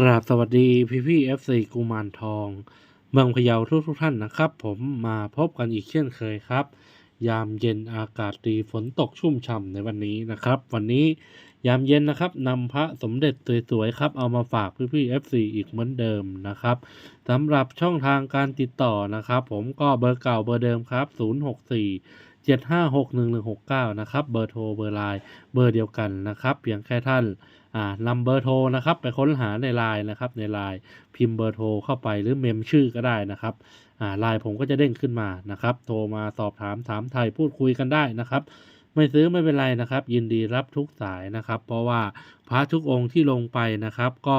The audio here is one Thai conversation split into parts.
กราบสวัสดีพี่พี่เอฟซีกุมารทอง เมืองพะเยาทุกทุกท่านนะครับ ผมมาพบกันอีกเช่นเคยครับ ยามเย็นอากาศดีฝนตกชุ่มฉ่ำในวันนี้นะครับ วันนี้ยามเย็นนะครับนำพระสมเด็จสวยๆครับ เอามาฝากพี่พี่เอฟซีอีกเหมือนเดิมนะครับสำหรับช่องทางการติดต่อนะครับ ผมก็เบอร์เก่าเบอร์เดิมครับ 064 7561169 นะครับเบอร์โทรเบอร์ไลน์เบอร์เดียวกันนะครับเพียงแค่ท่าน อ่านำเบอร์โทรนะครับไปค้นหาในไลน์นะครับในไลน์พิมพ์เบอร์โทรเข้าไปหรือเมมชื่อก็ได้นะครับอ่าไลน์ผมก็จะเด้งขึ้นมานะครับ โทรมาสอบถามถามไทยพูดคุยกันได้นะครับ ไม่ซื้อไม่เป็นไรนะครับ ยินดีรับทุกสายนะครับ เพราะว่าพระทุกองค์ที่ลงไปนะครับ ก็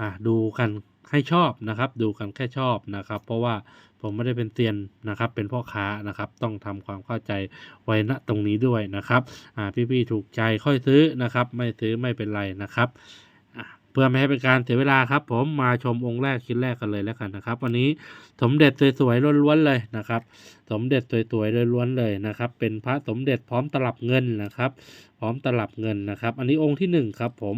อ่าดูกัน ให้ชอบนะครับ ดูกันแค่ชอบนะครับ เพราะว่าผมไม่ได้เป็นเตียนนะครับ เป็นพ่อค้านะครับ ต้องทำความเข้าใจไว้ณตรงนี้ด้วยนะครับอ่าพี่ๆถูกใจค่อยซื้อนะครับ ไม่ซื้อไม่เป็นไรนะครับเพื่อไม่ให้เป็นการเสียเวลาครับ ผมมาชมองค์แรกชิ้นแรกกันเลยแล้วกันนะครับ วันนี้สมเด็จสวยๆล้วนๆเลยนะครับ สมเด็จสวยๆล้วนๆเลยนะครับ เป็นพระสมเด็จพร้อมตลับเงินนะครับ พร้อมตลับเงินนะครับ อันนี้องค์ที่หนึ่งครับผม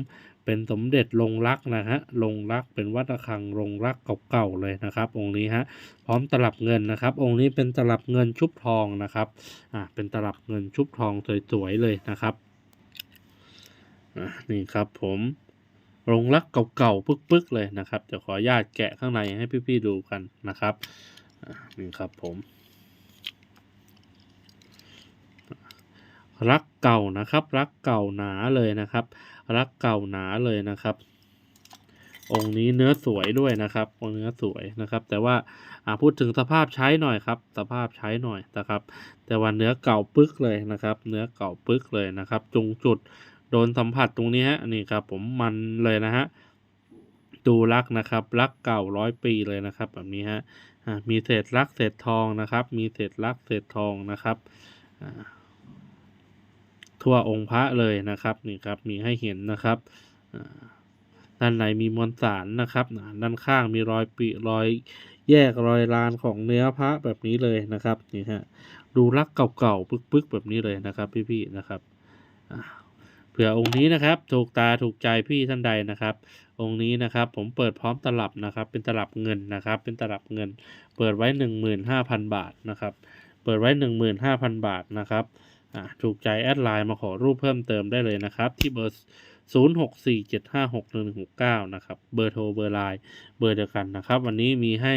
เป็นสมเด็จลงรักนะฮะลงรักเป็นวัดระฆังลงรักเก่าๆเลยนะครับ องค์นี้ฮะพร้อมตลับเงินนะครับ องค์นี้เป็นตลับเงินชุบทองนะครับอ่าเป็นตลับเงินชุบทองสวยๆเลยนะครับอ่านี่ครับผมลงรักเก่าๆปึ๊กๆเลยนะครับจะขออนุญาตแกะข้างในให้พี่ๆดูกันนะครับอ่านี่ครับผม รักเก่านะครับ รักเก่าหนาเลยนะครับ รักเก่าหนาเลยนะครับ องค์นี้เนื้อสวยด้วยนะครับองค์เนื้อสวยนะครับ แต่ว่าพูดถึงสภาพใช้หน่อยครับ สภาพใช้หน่อยนะครับ แต่ว่าเนื้อเก่าปึกเลยนะครับ เนื้อเก่าปึกเลยนะครับ จงจุดโดนสัมผัสตรงนี้ฮะนี่ครับ ผมมันเลยนะฮะดูรักนะครับ รักเก่าร้อยปีเลยนะครับ แบบนี้ฮะมีเศษรักเศษทองนะครับ มีเศษรักเศษทองนะครับ ทั่วองค์พระเลยนะครับนี่ครับมีให้เห็นนะครับด้านในมีมวลสารนะครับด้านข้างมีรอยปีรอยแยกรอยลานของเนื้อพระแบบนี้เลยนะครับนี่ฮะดูรักเก่าๆปึกๆแบบนี้เลยนะครับพี่ๆนะครับเผื่อองค์นี้นะครับถูกตาถูกใจพี่ท่านใดนะครับ องค์นี้นะครับผมเปิดพร้อมตลับนะครับ เป็นตลับเงินนะครับ เป็นตลับเงิน เปิดไว้หนึ่งหมื่นห้าพันบาทนะครับ เปิดไว้หนึ่งหมื่นห้าพันบาทนะครับ ถูกใจแอดไลน์มาขอรูปเพิ่มเติมได้เลยนะครับ ที่เบอร์ 0 6 4 7 5 6 1 6 9 นะครับ เบอร์โทรเบอร์ไลน์เบอร์เดียวกันนะครับ วันนี้มีให้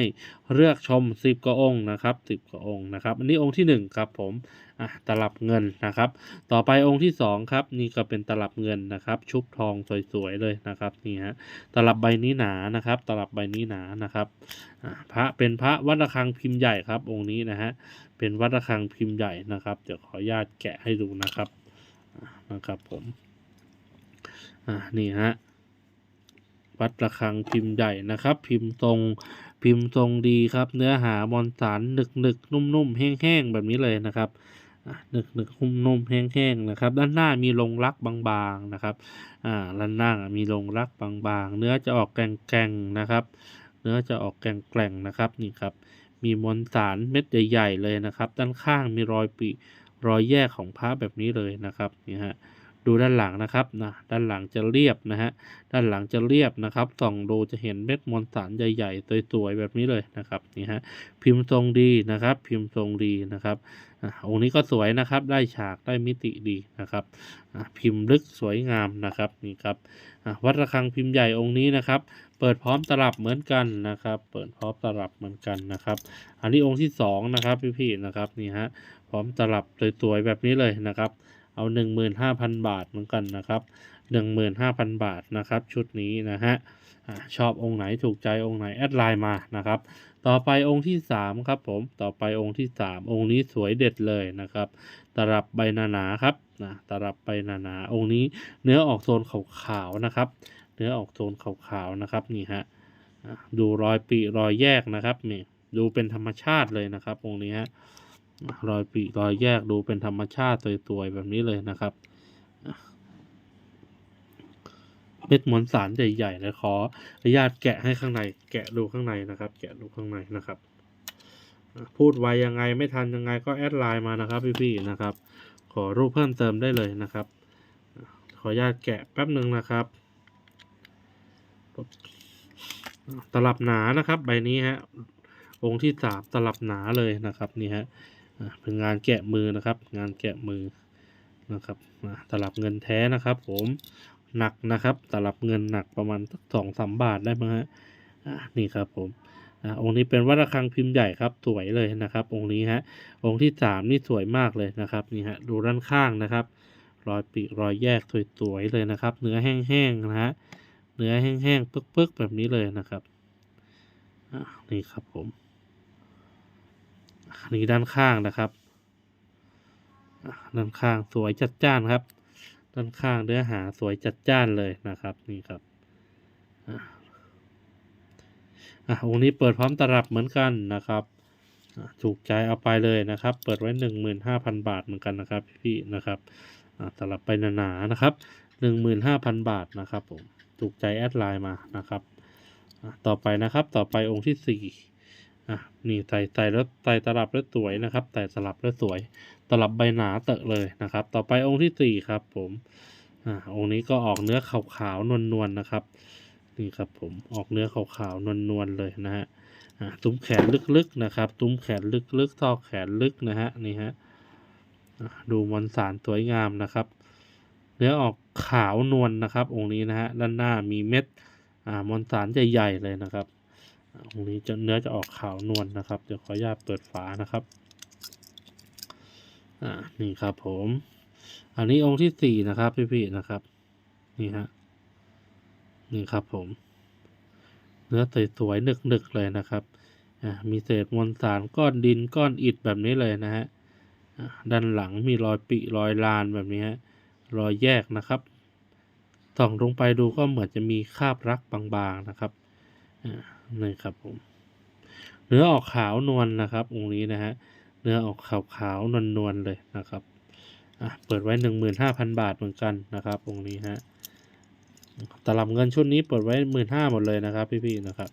เลือกชม 10กว่าองค์นะครับ 10กว่าองค์นะครับ อันนี้องค์ที่ 1 ครับผมอะตลับเงินนะครับ ต่อไปองค์ที่ 2 ครับ นี่ก็เป็นตลับเงินนะครับ ชุบทองสวยๆเลยนะครับนี่ฮะตลับใบนี้หนานะครับ ตลับใบนี้หนานะครับพระเป็นพระวัดระฆังพิมพ์ใหญ่ครับองค์นี้นะฮะเป็นวัดระฆังพิมพ์ใหญ่นะครับ เดี๋ยวขออนุญาตแกะให้ดูนะครับนะครับผม อ่านี่ฮะวัดระฆังพิมพ์ใหญ่นะครับ พิมพ์ทรงพิมพ์ทรงดีครับ เนื้อหามอนสารหนึกหนึกๆนุ่มๆแห้งแบบนี้เลยนะครับอ่าหนึกหนึกๆนุ่มๆแห้งๆนะครับ ด้านหน้ามีลงรักบางๆนะครับอ่าด้านหน้ามีลงรักบางๆ เนื้อจะออกแกร่งๆนะครับ เนื้อจะออกแกร่งๆนะครับนี่ครับ มีมวลสารเม็ดใหญ่ๆเลยนะครับ ด้านข้างมีรอยปีรอยแยกของพระแบบนี้เลยนะครับนี่ฮะ ดูด้านหลังนะครับนะด้านหลังจะเรียบนะฮะด้านหลังจะเรียบนะครับส่องดูจะเห็นเม็ดมวลสารใหญ่ๆสวยๆแบบนี้เลยนะครับนี่ฮะพิมพ์ทรงดีนะครับ พิมพ์ทรงดีนะครับอะองค์นี้ก็สวยนะครับได้ฉากได้มิติดีนะครับอะพิมพ์ลึกสวยงามนะครับนี่ครับอะวัดระฆังพิมพ์ใหญ่องค์นี้นะครับ เปิดพร้อมตลับเหมือนกันนะครับ เปิดพร้อมตลับเหมือนกันนะครับ อันนี้องค์ที่สองนะครับพี่ๆนะครับนี่ฮะพร้อมตลับสวยๆแบบนี้เลยนะครับ เอาหนึ่งหมื่นห้าพันบาทเหมือนกันนะครับหนึ่งหมื่นห้าพันบาทนะครับชุดนี้นะฮะชอบองค์ไหนถูกใจองค์ไหนแอดไลน์มานะครับ ต่อไปองค์ที่สามครับผมต่อไปองค์ที่สามองค์นี้สวยเด็ดเลยนะครับ ตลับใบหนาครับนะตลับใบหนาองค์นี้เนื้อออกโซนขาวๆนะครับ เนื้อออกโซนขาวๆนะครับนี่ฮะอะดูรอยปีรอยแยกนะครับนี่ดูเป็นธรรมชาติเลยนะครับองค์นี้ฮะ รอยปีกรอยแยกดูเป็นธรรมชาติสวยๆแบบนี้เลยนะครับเม็ดมวลสารใหญ่ๆเลยขออนุญาตแกะให้ข้างใน แกะดูข้างในนะครับ แกะดูข้างในนะครับ พูดไวยังไงไม่ทันยังไงก็แอดไลน์มานะครับพี่ๆนะครับ ขอรูปเพิ่มเติมได้เลยนะครับ ขออนุญาตแกะแป๊บหนึ่งนะครับ ตลับหนานะครับ ใบนี้ฮะองค์ที่สามตลับหนาเลยนะครับนี่ฮะ เป็นงานแกะมือนะครับ งานแกะมือนะครับตลับเงินแท้นะครับ ผมหนักนะครับตลับเงินหนักประมาณสักสองสามบาทได้มั้งฮะนี่ครับผมอองค์นี้เป็นวัดระฆังพิมพ์ใหญ่ครับสวยเลยนะครับ องค์นี้ฮะองค์ที่สามนี่สวยมากเลยนะครับนี่ฮะดูด้านข้างนะครับ รอยปีกรอยแยกสวยๆเลยนะครับ เนื้อแห้งๆนะฮะเนื้อแห้งๆเปึ๊กๆแบบนี้เลยนะครับนี่ครับผม อันนี้ด้านข้างนะครับ ด้านข้างสวยจัดจ้านครับ ด้านข้างเนื้อหาสวยจัดจ้านเลยนะครับ นี่ครับอะองค์นี้เปิดพร้อมตลับเหมือนกันนะครับถูกใจเอาไปเลยนะครับ เปิดไว้หนึ่งหมื่นห้าพันบาทเหมือนกันนะครับพี่ๆนะครับอ่าตลับไปหนาๆนะครับหนึ่งหมื่นห้าพันบาทนะครับผมถูกใจแอดไลน์มานะครับอ่าต่อไปนะครับต่อไปองค์ที่สี่ อะนี่ใส่ใส่แล้วใส่ตลับแล้วสวยนะครับใส่ตลับแล้วสวย ตลับใบหนาเตอะเลยนะครับ ต่อไปองค์ที่สี่ครับผมอ่าองค์นี้ก็ออกเนื้อขาวๆนวลๆนะครับนี่ครับผมออกเนื้อขาวๆนวลๆเลยนะฮะอ่าตุ้มแขนลึกๆนะครับ ตุ้มแขนลึกๆท่อแขนลึกนะฮะนี่ฮะดูมวลสารสวยงามนะครับ เนื้อออกขาวนวลนะครับ องค์นี้นะฮะด้านหน้ามีเม็ดอ่ามวลสารใหญ่ๆเลยนะครับ อ่าองนี้จะเนื้อจะออกขาวนวลนะครับ เดี๋ยวขออนุญาตเปิดฝานะครับอ่านี่ครับผม อันนี้องค์ที่สี่นะครับ พี่ๆนะครับ นี่ฮะนี่ครับผม เนื้อสวยๆหนึกๆเลยนะครับอ่ามีเศษมวลสารก้อนดินก้อนอิฐแบบนี้เลยนะฮะอ่าด้านหลังมีรอยปิรอยลานแบบนี้ฮะรอยแยกนะครับส่องลงไปดูก็เหมือนจะมีคาบรักบางๆนะครับ นี่ครับผมเนื้อออกขาวนวลนะครับองค์นี้นะฮะเนื้อออกขาวๆนวลๆเลยนะครับอะเปิดไว้หนึ่งหมื่นห้าพันบาทเหมือนกันนะครับองค์นี้ฮะตลับเงินชุดนี้เปิดไว้หมื่นห้าหมดเลยนะครับ พี่ๆนะครับ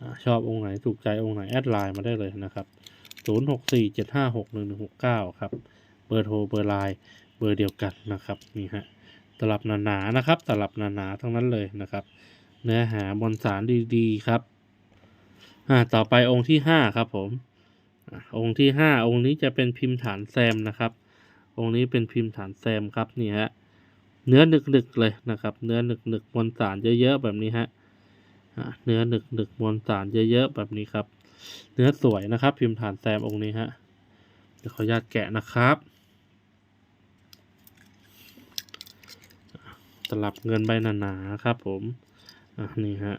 อชอบองค์ไหนถูกใจองค์ไหนแอดไลน์มาได้เลยนะครับศูนย์หกสี่เจ็ดห้าหกหนึ่งหนึ่งหกเก้าครับเบอร์โทรเบอร์ไลน์เบอร์เดียวกันนะครับนี่ฮะตลับหนาๆนะครับตลับหนาๆทั้งนั้นเลยนะครับ เนื้อหามวลสารดีๆครับอ่าต่อไปองค์ที่ห้าครับผมองค์ที่ห้าองค์นี้จะเป็นพิมพ์ฐานแซมนะครับ องค์นี้เป็นพิมพ์ฐานแซมครับนี่ฮะเนื้อหนึกๆเลยนะครับ เนื้อหนึกๆมวลสารเยอะๆแบบนี้ฮะเนื้อหนึกๆมวลสารเยอะๆแบบนี้ครับ เนื้อสวยนะครับ พิมพ์ฐานแซมองค์นี้ฮะเดี๋ยวขออนุญาตแกะนะครับตลับเงินใบหนาๆครับผม อะนี่ฮะ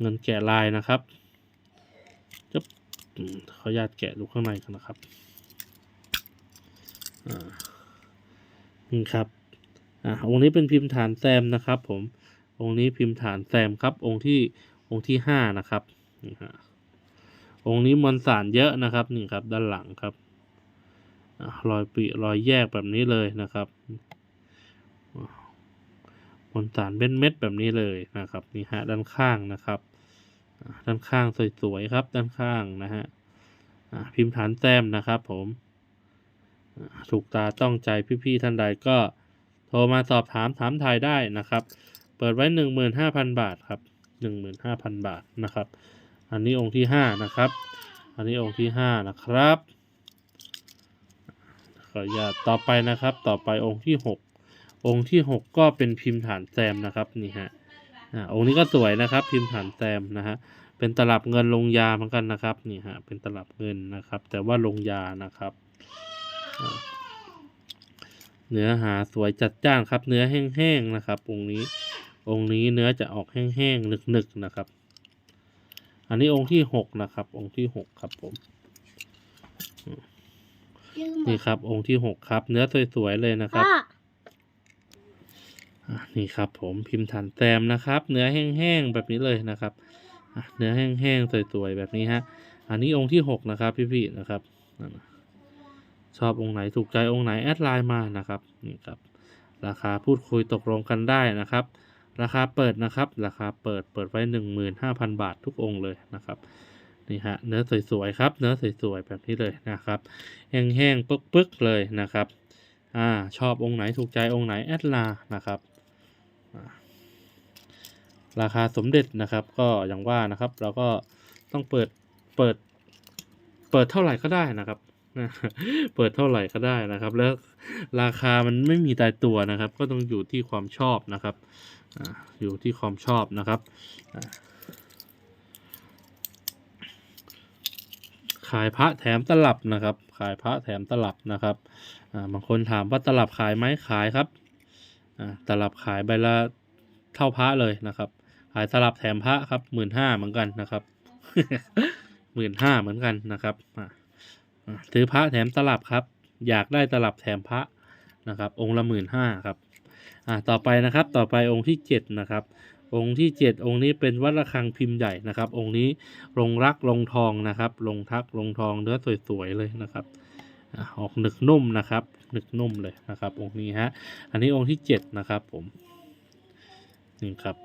เงินแกะลายนะครับจะอืมขออนุญาตแกะดูข้างในกันนะครับนี่ครับอ่าองค์นี้เป็นพิมพ์ฐานแซมนะครับ ผมองค์นี้พิมพ์ฐานแซมครับ องค์ที่องค์ที่ห้านะครับนี่ฮะองค์นี้มวลสารเยอะนะครับนี่ครับด้านหลังครับอรอยปีรอยแยกแบบนี้เลยนะครับ มวลสารเม็ดเม็ดแบบนี้เลยนะครับนี่ฮะด้านข้างนะครับด้านข้างสวยๆครับ ด้านข้างนะฮะพิมพ์ฐานแต้มนะครับผมถูกตาต้องใจพี่ๆท่านใดก็โทรมาสอบถามถามทายได้นะครับ เปิดไว้หนึ่งหมื่นห้าพันบาทครับหนึ่งหมื่นห้าพันบาทนะครับ อันนี้องค์ที่ห้านะครับ อันนี้องค์ที่ห้านะครับขออนุญาตต่อไปนะครับ ต่อไปองค์ที่หก องค์ที่หกก็เป็นพิมพ์ฐานแซมนะครับนี่ฮะอ่าองค์นี้ก็สวยนะครับ พิมพ์ฐานแซมนะฮะเป็นตลับเงินลงยาเหมือนกันนะครับนี่ฮะเป็นตลับเงินนะครับ แต่ว่าลงยานะครับอ่าเนื้อหาสวยจัดจ้านครับ เนื้อแห้งๆนะครับ องค์นี้ องค์นี้เนื้อจะออกแห้งๆหนึกๆนะครับ อันนี้องค์ที่หกนะครับ องค์ที่หกครับผมนี่ครับ องค์ที่หกครับ เนื้อสวยๆเลยนะครับพ่ออะ นี่ครับผมพิมพ์ฐานแซมนะครับ เนื้อแห้งๆแบบนี้เลยนะครับเนื้อแห้งๆสวยๆแบบนี้ฮะอันนี้องค์ที่หกนะครับพี่ๆนะครับชอบองค์ไหนถูกใจองค์ไหนแอดไลน์มานะครับนี่ครับราคาพูดคุยตกลงกันได้นะครับ ราคาเปิดนะครับ ราคาเปิดเปิดไว้หนึ่งหมื่นห้าพันบาททุกองค์เลยนะครับนี่ฮะเนื้อสวยๆครับ เนื้อสวยๆแบบนี้เลยนะครับ แห้งๆปึ๊กๆเลยนะครับอ่าชอบองค์ไหนถูกใจองค์ไหนแอดไลน์นะครับ ราคาสมเด็จนะครับ ก็อย่างว่านะครับ เราก็ต้องเปิดเปิด เปิดเท่าไหร่ก็ได้นะครับเปิดเท่าไหร่ก็ได้นะครับ แล้วราคามันไม่มีตายตัวนะครับ ก็ต้องอยู่ที่ความชอบนะครับอยู่ที่ความชอบนะครับขายพระแถมตลับนะครับ ขายพระแถมตลับนะครับบางคนถามว่าตลับขายไหมขายครับ ตลับขายใบละเท่าพระเลยนะครับ ขายตลับแถมพระครับหมื่นห้าเหมือนกันนะครับหมื่นห้าเหมือนกันนะครับอ่าถือพระแถมตลับครับ อยากได้ตลับแถมพระนะครับ องค์ละหมื่นห้าครับอ่าต่อไปนะครับต่อไปองค์ที่เจ็ดนะครับองค์ที่เจ็ดองค์นี้เป็นวัดระฆังพิมพ์ใหญ่นะครับ องค์นี้ลงรักลงทองนะครับ ลงทักลงทองเนื้อสวยๆเลยนะครับ ออกหนึกนุ่มนะครับหนึกนุ่มเลยนะครับองค์นี้ฮะอันนี้องค์ที่เจ็ดนะครับผมนี่ครับ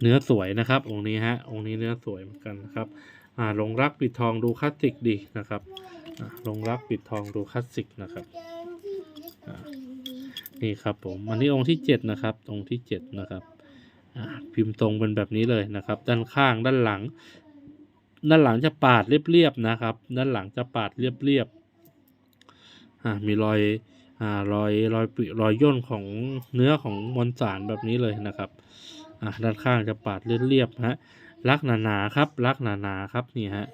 เนื้อสวยนะครับ องค์นี้ฮะองค์นี้เนื้อสวยเหมือนกันนะครับอ่าลงรักปิดทองดูคลาสสิกดีนะครับลงรักปิดทองดูคลาสสิกนะครับนี่ครับผมอันนี้องค์ที่เจ็ดนะครับองค์ที่เจ็ดนะครับอ่าพิมพ์ตรงเป็นแบบนี้เลยนะครับ ด้านข้างด้านหลัง ด้านหลังจะปาดเรียบๆนะครับ ด้านหลังจะปาดเรียบๆอ่ามีรอยอ่ารอยรอยรอยย่นของเนื้อของมวลสารแบบนี้เลยนะครับอ่าด้านข้างจะปาดเรียบๆฮะลักหนาๆครับลักหนาๆครับนี่ฮะ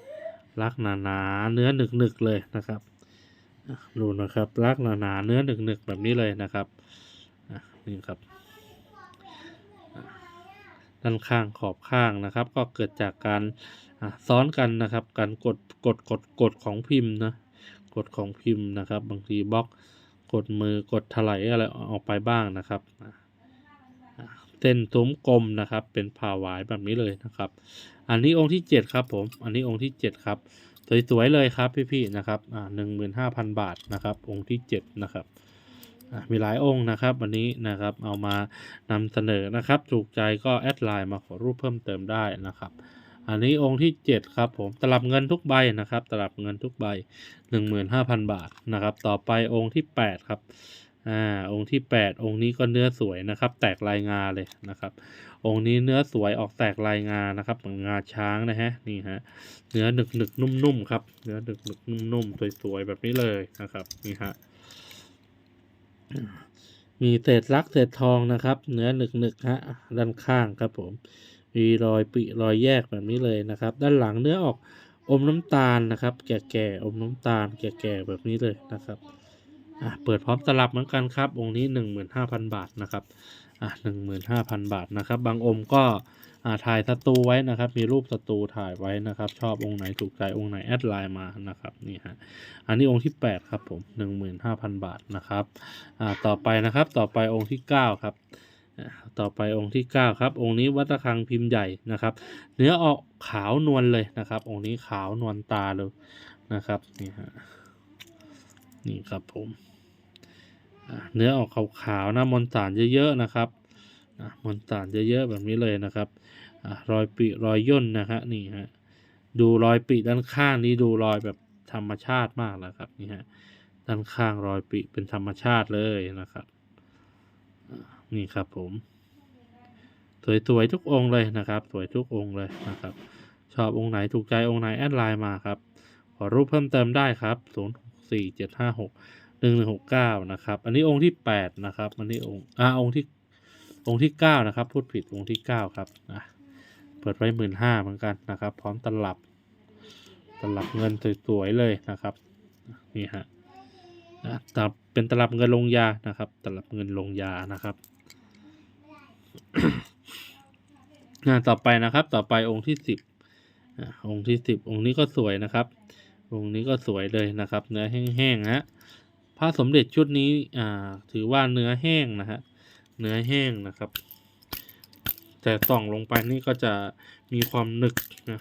ลักหนาๆเนื้อหนึกๆเลยนะครับดูนะครับลักหนาๆเนื้อหนึกๆแบบนี้เลยนะครับอะนี่ครับ ด้านข้างขอบข้างนะครับ ก็เกิดจากการซ้อนกันนะครับ การกดกดกดกดของพิมพ์นะกดของพิมพ์นะครับ บางทีบล็อกกดมือกดถลายอะไรออกไปบ้างนะครับเส้นตุ้มกลมนะครับ เป็นผ่าวายแบบนี้เลยนะครับ อันนี้องค์ที่เจ็ดครับผมอันนี้องค์ที่เจ็ดครับสวยๆเลยครับพี่ๆนะครับอ่าหนึ่งหมื่นห้าพันบาทนะครับ องค์ที่เจ็ดนะครับ มีหลายองค์นะครับ วันนี้นะครับเอามานำเสนอนะครับ ถูกใจก็แอดไลน์มาขอรูปเพิ่มเติมได้นะครับอันนี้องค์ที่เจ็ดครับผมตลับเงินทุกใบนะครับตลับเงินทุกใบหนึ่งหมื่นห้าพันบาทนะครับ ต่อไปองค์ที่แปดครับอ่าองค์ที่แปดองค์นี้ก็เนื้อสวยนะครับ แตกลายงาเลยนะครับ องค์นี้เนื้อสวยออกแตกลายงานะครับเหมือนงาช้างนะฮะนี่ฮะเนื้อหนึกหนึกนุ่มๆครับเนื้อหนึกหนึกนุ่มๆสวยๆแบบนี้เลยนะครับนี่ฮะ มีเศษลักเศษทองนะครับ เนื้อหนึกหนึกๆฮะด้านข้างครับผมมีรอยปิรอยแยกแบบนี้เลยนะครับ ด้านหลังเนื้อออกอมน้ำตาลนะครับ แก่ๆอมน้ำตาล แก่ๆแบบนี้เลยนะครับอะเปิดพร้อมตลับเหมือนกันครับองค์นี้หนึ่งหมื่นห้าพันบาทนะครับอะหนึ่งหมื่นห้าพันบาทนะครับ บางองค์ก็ ถ่ายสตูไว้นะครับ มีรูปสตูถ่ายไว้นะครับ ชอบองค์ไหนถูกใจองค์ไหนแอดไลน์มานะครับนี่ฮะอันนี้องค์ที่แปดครับผมหนึ่งหมื่นห้าพันบาทนะครับอ่าต่อไปนะครับต่อไปองค์ที่เก้าครับต่อไปองค์ที่เก้าครับ องค์นี้วัดระฆังพิมพ์ใหญ่นะครับ เนื้อออกขาวนวลเลยนะครับ องค์นี้ขาวนวลตาเลยนะครับนี่ฮะนี่ครับผมเนื้อออกขาวๆนะมวลสารเยอะๆนะครับ มวลสารเยอะๆแบบนี้เลยนะครับอรอยปิรอยย่นนะฮะนี่ฮะดูรอยปิด้านข้างนี้ดูรอยแบบธรรมชาติมากนะครับนี่ฮะด้านข้างรอยปิเป็นธรรมชาติเลยนะครับนี่ครับผมสวยๆทุกองเลยนะครับ สวยทุกองเลยนะครับ ชอบองค์ไหนถูกใจองค์ไหนแอดไลน์มาครับขอรูปเพิ่มเติมได้ครับศูนย์สี่เจ็ดห้าหกหนึ่งหนึ่งหกเก้านะครับอันนี้องค์ที่แปดนะครับอันนี้องค์อ่าองค์ที่ องค์ที่เก้านะครับพูดผิดองค์ที่เก้าครับอะเปิดไว้หมื่นห้าเหมือนกันนะครับ พร้อมตลับ ตลับเงินสวยๆเลยนะครับนี่ฮะนะตลับเป็นตลับเงินลงยานะครับ ตลับเงินลงยานะครับอ่าต่อไปนะครับ ต่อไปองค์ที่สิบอ่าองค์ที่สิบองค์นี้ก็สวยนะครับ องค์นี้ก็สวยเลยนะครับ เนื้อแห้งๆฮะพระสมเด็จชุดนี้อ่าถือว่าเนื้อแห้งนะฮะ เนื้อแห้งนะครับ แต่ส่องลงไปนี่ก็จะมีความหนึกนะ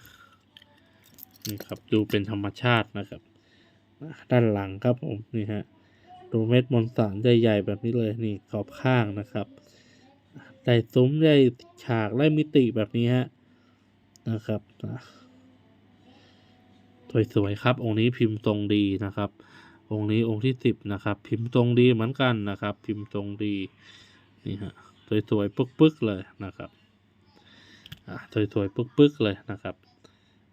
นี่ครับดูเป็นธรรมชาตินะครับ ด้านหลังครับผมนี่ฮะดูเม็ดมวลสารใหญ่ๆแบบนี้เลยนี่ขอบข้างนะครับได้ซุ้มได้ฉากได้มิติแบบนี้ฮะนะครับอะสวยๆครับ องค์นี้พิมพ์ทรงดีนะครับ องค์นี้องค์ที่สิบนะครับ พิมพ์ทรงดีเหมือนกันนะครับ พิมพ์ทรงดี นี่ฮะสวยๆปึ๊กๆเลยนะครับอะสวยๆปึ๊กๆเลยนะครับ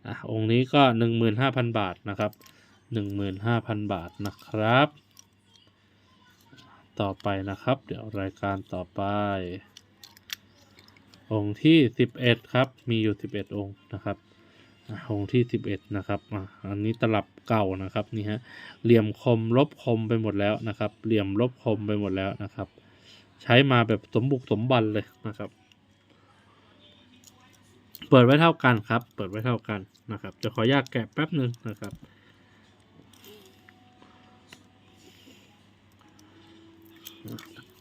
อะองค์นี้ก็หนึ่งหมื่นห้าพันบาทนะครับหนึ่งหมื่นห้าพันบาทนะครับ ต่อไปนะครับ เดี๋ยวรายการต่อไป องค์ที่สิบเอ็ดครับ มีอยู่สิบเอ็ดองค์นะครับอะองค์ที่สิบเอ็ดนะครับอะอันนี้ตลับเก่านะครับนี่ฮะเหลี่ยมคมลบคมไปหมดแล้วนะครับ เหลี่ยมลบคมไปหมดแล้วนะครับ ใช้มาแบบสมบุกสมบันเลยนะครับ เปิดไว้เท่ากันครับ เปิดไว้เท่ากันนะครับ จะขออนุญาตแกะแป๊บหนึ่งนะครับ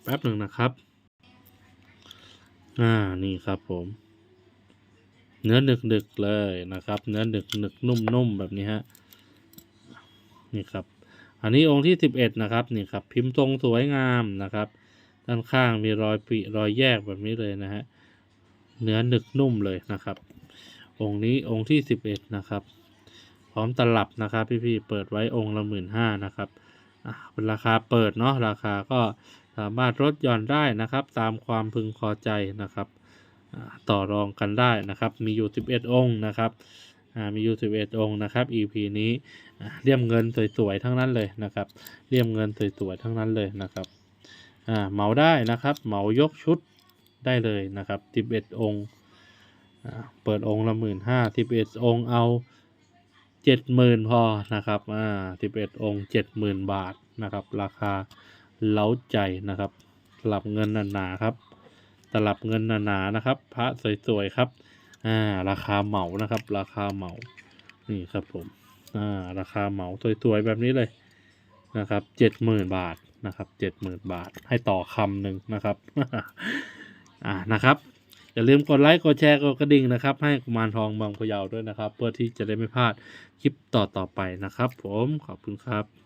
แป๊บหนึ่งนะครับ อ่า นี่ครับผม เนื้อหนึกดึกเลยนะครับ เนื้อหนึกหนึกนุ่มนุ่มแบบนี้ฮะ นี่ครับ อันนี้องค์ที่สิบเอ็ดนะครับ นี่ครับ พิมพ์ทรงสวยงามนะครับ ด้านข้างมีรอยปริรอยแยกแบบนี้เลยนะฮะเนื้อหนึกนุ่มเลยนะครับ องค์นี้องค์ที่สิบเอ็ดนะครับ พร้อมตลับนะครับ พี่ๆเปิดไว้องค์ละหมื่นห้านะครับอะเป็นราคาเปิดเนาะราคาก็สามารถลดหย่อนได้นะครับ ตามความพึงพอใจนะครับอ่าต่อรองกันได้นะครับ มีอยู่ 11 องค์นะครับอ่ามีอยู่ 11 องค์นะครับ EP นี้เลี่ยมเงินสวยๆทั้งนั้นเลยนะครับเลี่ยมเงินสวยๆทั้งนั้นเลยนะครับ อ่าเหมาได้นะครับ เหมายกชุดได้เลยนะครับ11องค์อ่าเปิดองค์ละหมื่นห้า11องค์เอาเจ็ดหมื่นพอนะครับอ่าสิบเอ็ดองค์เจ็ดหมื่นบาทนะครับ ราคาเล้าใจนะครับตลับเงินหนาๆครับตลับเงินหนาๆนะครับ พระสวยๆครับอ่าราคาเหมานะครับ ราคาเหมานี่ครับผมอ่าราคาเหมาสวยๆแบบนี้เลยนะครับเจ็ดหมื่นบาท นะครับเจ็ดหมื่นบาทให้ต่อคำหนึ่งนะครับอ่านะครับอย่าลืมกดไลค์กดแชร์กดกระดิ่งนะครับ ให้กุมารทองบางพยาวด้วยนะครับ เพื่อที่จะได้ไม่พลาดคลิปต่อๆไปนะครับ ผมขอบคุณครับ